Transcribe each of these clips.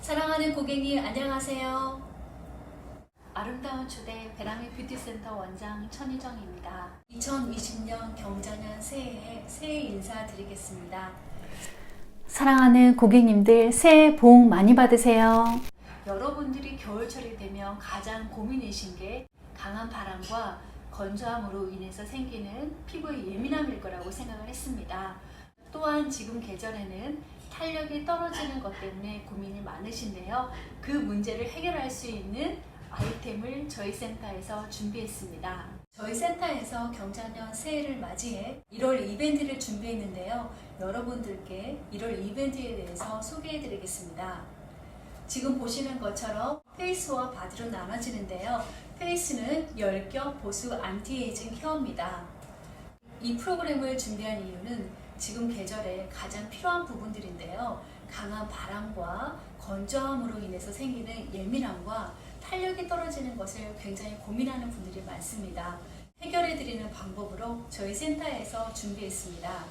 사랑하는 고객님 안녕하세요. 아름다운 초대 베라미 뷰티센터 원장 천희정입니다. 2020년 경자년 새해에 새해 인사드리겠습니다. 사랑하는 고객님들 새해 복 많이 받으세요. 여러분들이 겨울철이 되면 가장 고민이신 게 강한 바람과 건조함으로 인해서 생기는 피부의 예민함일 거라고 생각을 했습니다. 또한 지금 계절에는 탄력이 떨어지는 것 때문에 고민이 많으신데요. 그 문제를 해결할 수 있는 아이템을 저희 센터에서 준비했습니다. 저희 센터에서 경자년 새해를 맞이해 1월 이벤트를 준비했는데요. 여러분들께 1월 이벤트에 대해서 소개해 드리겠습니다. 지금 보시는 것처럼 페이스와 바디로 나눠지는데요. 페이스는 열격 보수 안티에이징 케어입니다. 이 프로그램을 준비한 이유는 지금 계절에 가장 필요한 부분들인데요. 강한 바람과 건조함으로 인해서 생기는 예민함과 탄력이 떨어지는 것을 굉장히 고민하는 분들이 많습니다. 해결해 드리는 방법으로 저희 센터에서 준비했습니다.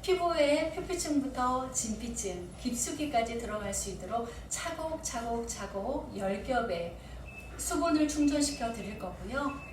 피부의 표피층부터 진피층, 깊숙이까지 들어갈 수 있도록 차곡차곡차곡 10겹의 수분을 충전시켜 드릴 거고요.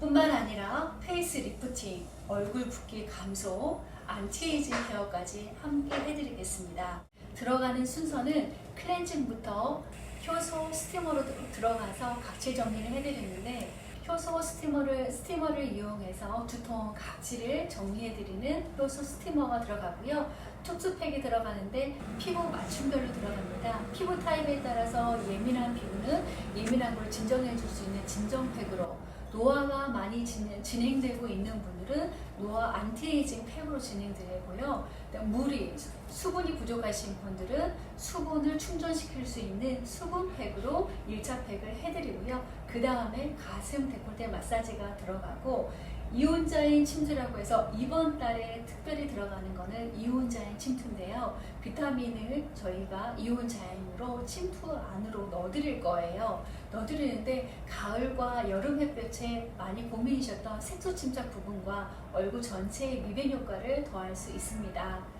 뿐만 아니라 페이스 리프팅, 얼굴 붓기 감소, 안티에이징 케어까지 함께 해드리겠습니다. 들어가는 순서는 클렌징부터 효소 스티머로 들어가서 각질 정리를 해드리는데 효소 스티머를 스티머를 이용해서 두통 각질을 정리해드리는 효소 스티머가 들어가고요. 툭스팩이 들어가는데 피부 맞춤별로 들어갑니다. 피부 타입에 따라서 예민한 피부는 예민한 걸 진정해 줄 수 있는 진정팩으로 노화가 많이 진- 진행 되고 있는 분들은 노화 안티에이징 팩으로 진행되고요. 물이 수분이 부족하신 분들은 수분을 충전시킬 수 있는 수분팩으로 1차 팩을 해드리고요. 그 다음에 가슴 데콜테 마사지가 들어가고 이온자인 침투라고 해서 이번 달에 특별히 들어가는 거는 이온자인 침투인데요. 비타민을 저희가 이온자인으로 침투 안으로 넣어드릴 거예요. 넣어드리는데 가을과 여름 햇볕에 많이 고민이셨던 색소 침착 부분과 얼굴 전체의 미백 효과를 더할 수 있습니다.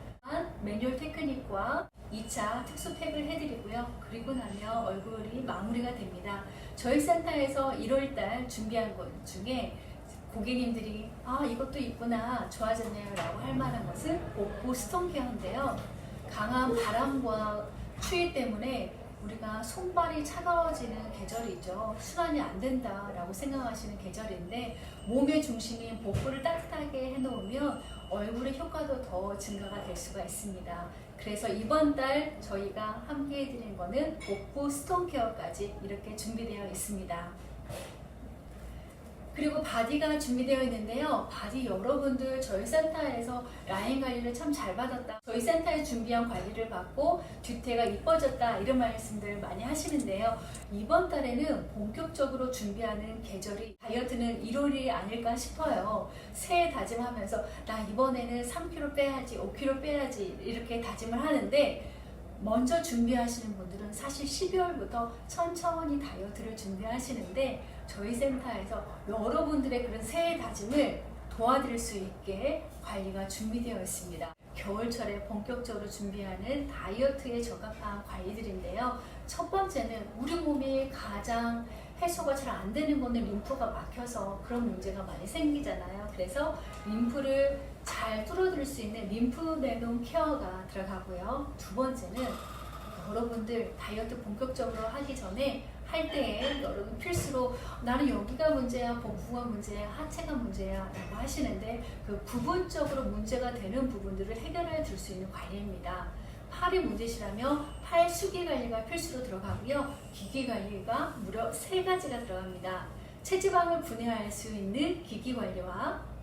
매뉴얼 테크닉과 2차 특수팩을 해드리고요. 그리고 나면 얼굴이 마무리가 됩니다. 저희 센터에서 1월달 준비한 것 중에 고객님들이 아 이것도 있구나 좋아졌네요 라고 할 만한 것은 옥보 스톤 케어인데요. 강한 바람과 추위 때문에 우리가 손발이 차가워지는 계절이죠. 순환이 안 된다 라고 생각하시는 계절인데 몸의 중심인 복부를 따뜻하게 해놓으면 얼굴의 효과도 더 증가가 될 수가 있습니다. 그래서 이번 달 저희가 함께 해드린 거는 복부 스톤 케어까지 이렇게 준비되어 있습니다. 그리고 바디가 준비되어 있는데요. 바디 여러분들 저희 센터에서 라인 관리를 참 잘 받았다. 저희 센터에 준비한 관리를 받고 뒤태가 이뻐졌다. 이런 말씀들 많이 하시는데요. 이번 달에는 본격적으로 준비하는 계절이 다이어트는 1월이 아닐까 싶어요. 새해 다짐하면서 나 이번에는 3kg 빼야지, 5kg 빼야지 이렇게 다짐을 하는데 먼저 준비하시는 분들은 사실 12월부터 천천히 다이어트를 준비하시는데 저희 센터에서 여러분들의 그런 새해 다짐을 도와드릴 수 있게 관리가 준비되어 있습니다. 겨울철에 본격적으로 준비하는 다이어트에 적합한 관리들인데요. 첫 번째는 우리 몸이 가장 해소가 잘 안 되는 거는 림프가 막혀서 그런 문제가 많이 생기잖아요. 그래서 림프를 잘 뚫어줄 수 있는 림프 내동 케어가 들어가고요. 두 번째는 여러분들 다이어트 본격적으로 하기 전에 할 때에 여러분 필수로 나는 여기가 문제야, 복부가 문제야, 하체가 문제야 라고 하시는데 그 부분적으로 문제가 되는 부분들을 해결해 줄 수 있는 관리입니다. 팔이 문제시라면 팔 수기 관리가 필수로 들어가고요. 기기 관리가 무려 세 가지가 들어갑니다. 체지방을 분해할 수 있는 기기 관리와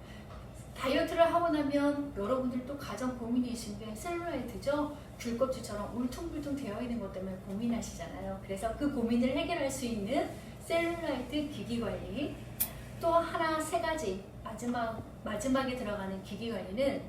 다이어트를 하고 나면 여러분들도 가장 고민이신 게 셀룰라이트죠. 귤껍질처럼 울퉁불퉁 되어 있는 것 때문에 고민하시잖아요. 그래서 그 고민을 해결할 수 있는 셀룰라이트 기기 관리. 또 하나 세 가지 마지막 마지막에 들어가는 기기 관리는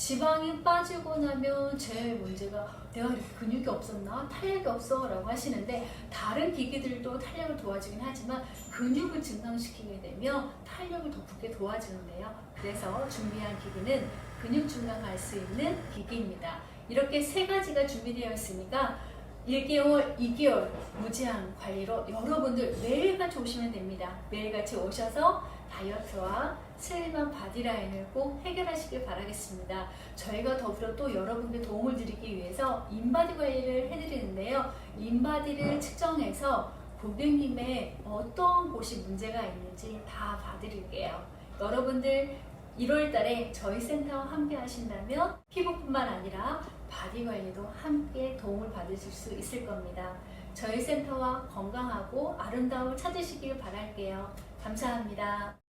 지방이 빠지고 나면 제일 문제가 내가 이렇게 근육이 없었나 탄력이 없어 라고 하시는데 다른 기기들도 탄력을 도와주긴 하지만 근육을 증강시키게 되면 탄력을 더 붙게 도와주는데요. 그래서 준비한 기기는 근육 증강할 수 있는 기기입니다. 이렇게 세 가지가 준비되어 있으니까 1개월, 2개월 무제한 관리로 여러분들 매일같이 오시면 됩니다. 매일같이 오셔서 다이어트와 슬림한 바디라인을 꼭 해결하시길 바라겠습니다. 저희가 더불어 또 여러분께 도움을 드리기 위해서 인바디 관리를 해드리는데요. 인바디를 측정해서 고객님의 어떤 곳이 문제가 있는지 다 봐드릴게요. 여러분들 1월 달에 저희 센터와 함께 하신다면 피부뿐만 아니라 바디 관리도 함께 도움을 받으실 수 있을 겁니다. 저희 센터와 건강하고 아름다움을 찾으시길 바랄게요. 감사합니다.